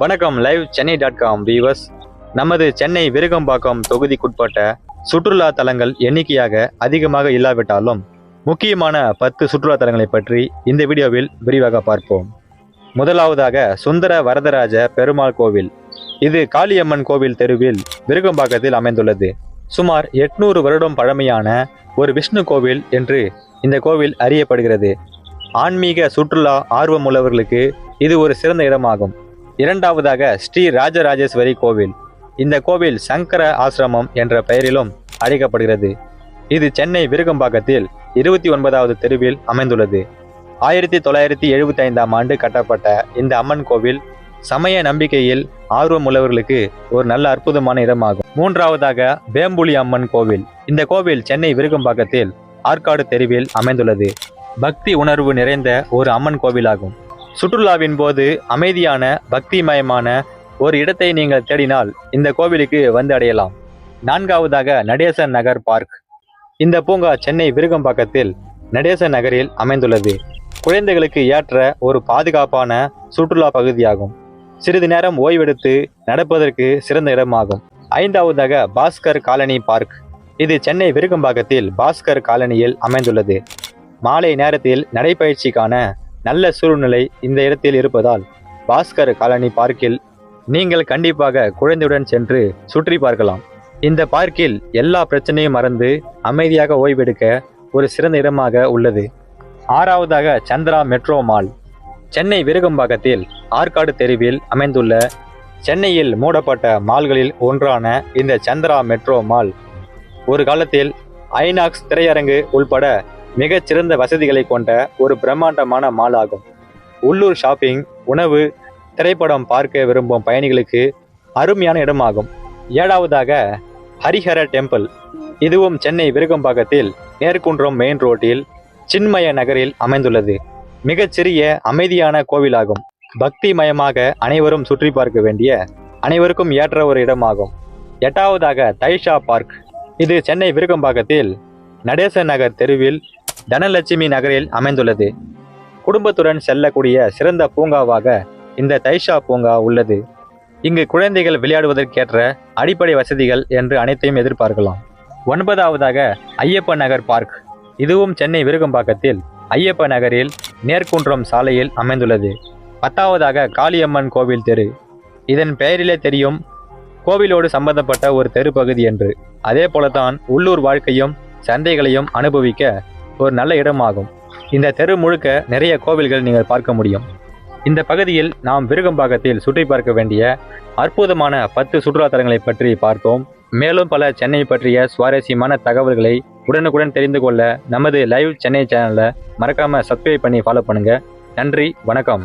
வணக்கம் live Chennai dot com viewers நமது சென்னை விருகம்பாக்கம் தொகுதிக்குட்பட்ட சுற்றுலா தலங்கள் எண்ணிக்கையாக அதிகமாக இல்லாவிட்டாலும் முக்கியமான பத்து சுற்றுலா தலங்களை பற்றி இந்த வீடியோவில் விரிவாக பார்ப்போம். முதலாவதாக சுந்தர வரதராஜ பெருமாள் கோவில். இது காளியம்மன் கோவில் தெருவில் விருகம்பாக்கத்தில் அமைந்துள்ளது. சுமார் எட்நூறு வருடம் பழமையான ஒரு விஷ்ணு கோவில் என்று இந்த கோவில் அறியப்படுகிறது. ஆன்மீக சுற்றுலா ஆர்வமுள்ளவர்களுக்கு இது ஒரு சிறந்த இடமாகும். இரண்டாவதாக ஸ்ரீ ராஜராஜேஸ்வரி கோவில். இந்த கோவில் சங்கர ஆசிரமம் என்ற பெயரிலும் அழைக்கப்படுகிறது. இது சென்னை விருகம்பாக்கத்தில் இருபத்தி ஒன்பதாவது தெருவில் அமைந்துள்ளது. ஆயிரத்தி தொள்ளாயிரத்தி எழுபத்தி ஐந்தாம் ஆண்டு கட்டப்பட்ட இந்த அம்மன் கோவில் சமய நம்பிக்கையில் ஆர்வம் உள்ளவர்களுக்கு ஒரு நல்ல அற்புதமான இடமாகும். மூன்றாவதாக வேம்புலி அம்மன் கோவில். இந்த கோவில் சென்னை விருகம்பாக்கத்தில் ஆற்காடு தெருவில் அமைந்துள்ளது. பக்தி உணர்வு நிறைந்த ஒரு அம்மன் கோவிலாகும். சுற்றுலாவின் போது அமைதியான பக்திமயமான ஒரு இடத்தை நீங்கள் தேடினால் இந்த கோவிலுக்கு வந்து அடையலாம். நான்காவதாக நடேசன் நகர் பார்க். இந்த பூங்கா சென்னை விருகம்பாக்கத்தில் நடேசன் நகரில் அமைந்துள்ளது. குழந்தைகளுக்கு ஏற்ற ஒரு பாதுகாப்பான சுற்றுலா பகுதியாகும். சிறிது நேரம் ஓய்வெடுத்து நடப்பதற்கு சிறந்த இடமாகும். ஐந்தாவதாக பாஸ்கர் காலனி பார்க். இது சென்னை விருகம்பாக்கத்தில் பாஸ்கர் காலனியில் அமைந்துள்ளது. மாலை நேரத்தில் நடைப்பயிற்சிக்கான நல்ல சூழ்நிலை இந்த இடத்தில் இருப்பதால் பாஸ்கர் காலனி பார்க்கில் நீங்கள் கண்டிப்பாக குழந்தையுடன் சென்று சுற்றி பார்க்கலாம். இந்த பார்க்கில் எல்லா பிரச்சனையும் மறந்து அமைதியாக ஓய்வெடுக்க ஒரு சிறந்த இடமாக உள்ளது. ஆறாவதாக சந்திரா மெட்ரோ மால். சென்னை விருகம்பாக்கத்தில் ஆற்காடு தெருவில் அமைந்துள்ள சென்னையில் மூடப்பட்ட மால்களில் ஒன்றான இந்த சந்திரா மெட்ரோ மால் ஒரு காலத்தில் ஐநாக்ஸ் திரையரங்கு உள்பட மிகச் சிறந்த வசதிகளை கொண்ட ஒரு பிரம்மாண்டமான மால் ஆகும் உள்ளூர் ஷாப்பிங் உணவு திரைப்படம் பார்க்க விரும்பும் பயணிகளுக்கு அருமையான இடமாகும். ஏழாவதாக ஹரிஹர டெம்பிள். இதுவும் சென்னை விருகம்பாக்கத்தில் நேர்குன்றம் மெயின் ரோட்டில் சின்மய நகரில் அமைந்துள்ளது. மிகச்சிறிய அமைதியான கோவிலாகும். பக்தி மயமாக அனைவரும் சுற்றி பார்க்க வேண்டிய அனைவருக்கும் ஏற்ற ஒரு இடமாகும். எட்டாவதாக தைஷா பார்க். இது சென்னை விருகம்பாக்கத்தில் நடேச நகர் தெருவில் தனலட்சுமி நகரில் அமைந்துள்ளது. குடும்பத்துடன் செல்லக்கூடிய சிறந்த பூங்காவாக இந்த தைஷா பூங்கா உள்ளது. இங்கு குழந்தைகள் விளையாடுவதற்கேற்ற அடிப்படை வசதிகள் என்று அனைத்தையும் எதிர்பார்க்கலாம். ஒன்பதாவதாக ஐயப்ப நகர் பார்க். இதுவும் சென்னை விருகம்பாக்கத்தில் ஐயப்ப நகரில் நேர்குன்றம் சாலையில் அமைந்துள்ளது. பத்தாவதாக காளியம்மன் கோவில் தெரு. இதன் பெயரிலே தெரியும் கோவிலோடு சம்பந்தப்பட்ட ஒரு தெரு பகுதி என்று. அதே போலதான் உள்ளூர் வாழ்க்கையும் சந்தைகளையும் அனுபவிக்க ஒரு நல்ல இடமாகும். இந்த தெரு முழுக்க நிறைய கோவில்கள் நீங்கள் பார்க்க முடியும். இந்த பகுதியில் நாம் விருகம்பாக்கத்தில் சுற்றி பார்க்க வேண்டிய அற்புதமான பத்து சுற்றுலா தலங்களை பற்றி பார்த்தோம் மேலும் பல சென்னை பற்றிய சுவாரஸ்யமான தகவல்களை உடனுக்குடன் தெரிந்து கொள்ள நமது லைவ் சென்னை சேனலை மறக்காம சப்ஸ்கிரைப் பண்ணி ஃபாலோ பண்ணுங்க. நன்றி வணக்கம்.